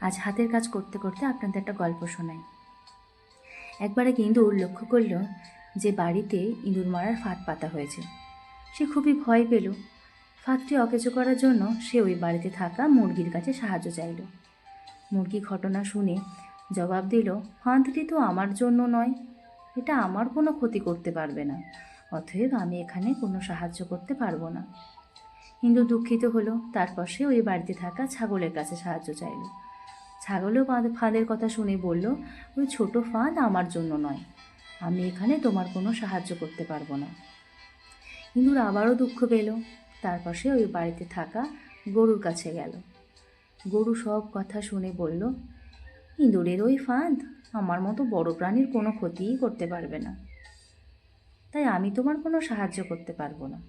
আজ হাতের কাজ করতে করতে আপনাদের একটা গল্প শোনাই। একবার এক ইঁদুর লক্ষ্য করল যে বাড়িতে ইঁদুর মারার ফাঁদ পাতা হয়েছে। সে খুবই ভয় পেল। ফাঁদটি অকেজো করার জন্য সে ওই বাড়িতে থাকা মুরগির কাছে সাহায্য চাইল। মুরগি ঘটনা শুনে জবাব দিল, ফাঁদটি তো আমার জন্য নয়। এটা আমার কোনো ক্ষতি করতে পারবে না। অতএব আমি এখানে কোনো সাহায্য করতে পারব না। হিন্দু দুঃখিত হলো। তারপর সে ওই বাড়িতে থাকা ছাগলের কাছে সাহায্য চাইল। ছাগলও ফাঁদ- ফাঁদের কথা শুনে বলল, ওই ছোট ফাঁদ আমার জন্য নয়। আমি এখানে তোমার কোনো সাহায্য করতে পারব না। হিন্দুর আবারও দুঃখ পেল। তারপর সে ওই বাড়িতে থাকা গরুর কাছে গেল। গরু সব কথা শুনে বলল ইঁদুরের ওই ফাঁদ আমার মতো বড় প্রাণীর কোনো ক্ষতিই করতে পারবে না। তাই আমি তোমার কোনো সাহায্য করতে পারব না।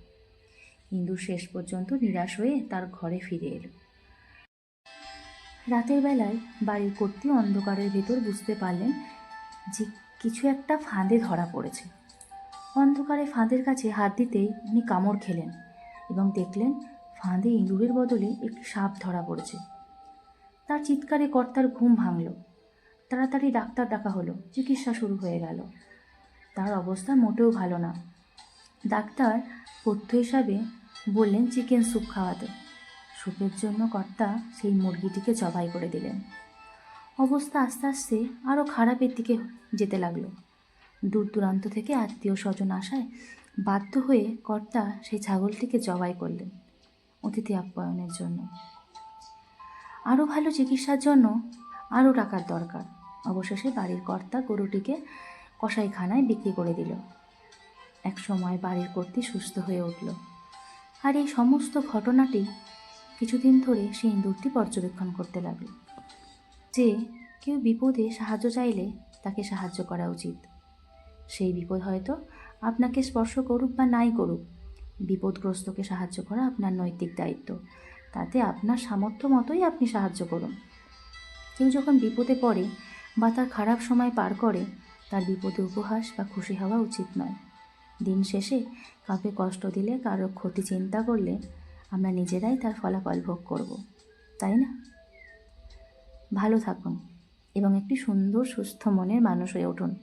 ইন্দুর শেষ পর্যন্ত নিরাশ হয়ে তার ঘরে ফিরে এলো। রাতের বেলায় বাড়ির কর্তৃ অন্ধকারের ভেতর বুঝতে পারলেন যে কিছু একটা ফাঁদে ধরা পড়েছে। অন্ধকারে ফাঁদের কাছে হাত দিতেই উনি কামড় খেলেন এবং দেখলেন ফাঁদে ইঁদুরের বদলে একটি সাপ ধরা পড়েছে। তার চিৎকারে কর্তার ঘুম ভাঙল। তাড়াতাড়ি ডাক্তার ডাকা হলো, চিকিৎসা শুরু হয়ে গেল। তার অবস্থা মোটেও ভালো না। ডাক্তার পথ্য হিসাবে বললেন চিকেন স্যুপ খাওয়াতে। স্যুপের জন্য কর্তা সেই মুরগিটিকে জবাই করে দিলেন। অবস্থা আস্তে আস্তে আরও খারাপের দিকে যেতে লাগল। দূর দূরান্ত থেকে আত্মীয় স্বজন আসায় বাধ্য হয়ে কর্তা সেই ছাগলটিকে জবাই করলেন অতিথি আপ্যায়নের জন্য। আরও ভালো চিকিৎসার জন্য আরও টাকার দরকার। অবশেষে বাড়ির কর্তা গরুটিকে কষাইখানায় বিক্রি করে দিল। এক সময় বাড়ির কর্তৃ সুস্থ হয়ে উঠল। আর এই সমস্ত ঘটনাটি কিছুদিন ধরে সে ইন্দুরটি পর্যবেক্ষণ করতে লাগল। যে কেউ বিপদে সাহায্য চাইলে তাকে সাহায্য করা উচিত। সেই বিপদ হয়তো আপনাকে স্পর্শ করুক বা নাই করুক, বিপদগ্রস্তকে সাহায্য করা আপনার নৈতিক দায়িত্ব। তাতে আপনার সামর্থ্য মতোই আপনি সাহায্য করুন। কেউ যখন বিপদে পড়ে বা তার খারাপ সময় পার করে, তার বিপদে উপহাস বা খুশি হওয়া উচিত নয়। দিন শেষে কাউকে কষ্ট দিলে, কারও ক্ষতি চিন্তা করলে আমরা নিজেরাই তার ফলাফল ভোগ করব, তাই না? ভালো থাকুন এবং একটি সুন্দর, সুস্থ মনের মানুষ হয়ে উঠুন।